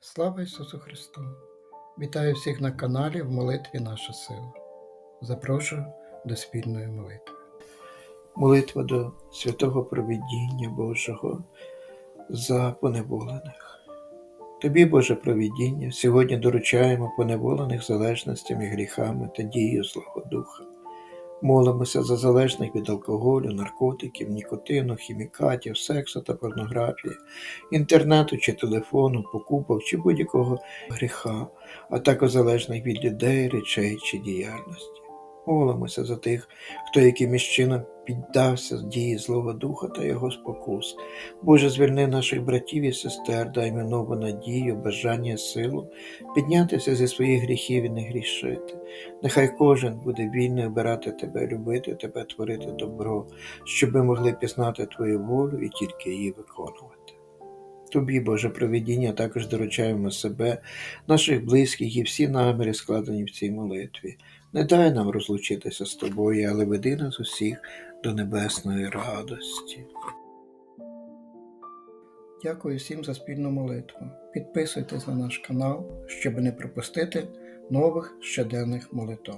Слава Ісусу Христу! Вітаю всіх на каналі в молитві Наша сила. Запрошую до спільної молитви. Молитва до святого провідіння Божого за поневолених. Тобі, Боже провідіння, сьогодні доручаємо поневолених залежностями, гріхами та дією Злого Духа. Молимося за залежних від алкоголю, наркотиків, нікотину, хімікатів, сексу та порнографії, інтернету чи телефону, покупок чи будь-якого гріха, а також залежних від людей, речей чи діяльності. Молимося за тих, хто якимось чином піддався дії Злого Духа та його спокус. Боже, звільни наших братів і сестер, дай ми нову надію, бажання, силу піднятися зі своїх гріхів і не грішити. Нехай кожен буде вільний обирати тебе, любити тебе, творити добро, щоб ми могли пізнати Твою волю і тільки її виконувати. Тобі, Боже провідіння, також доручаємо себе, наших близьких і всі наміри, складені в цій молитві. Не дай нам розлучитися з тобою, але веди нас усіх до небесної радості. Дякую всім за спільну молитву. Підписуйтесь на наш канал, щоб не пропустити нових щоденних молитв.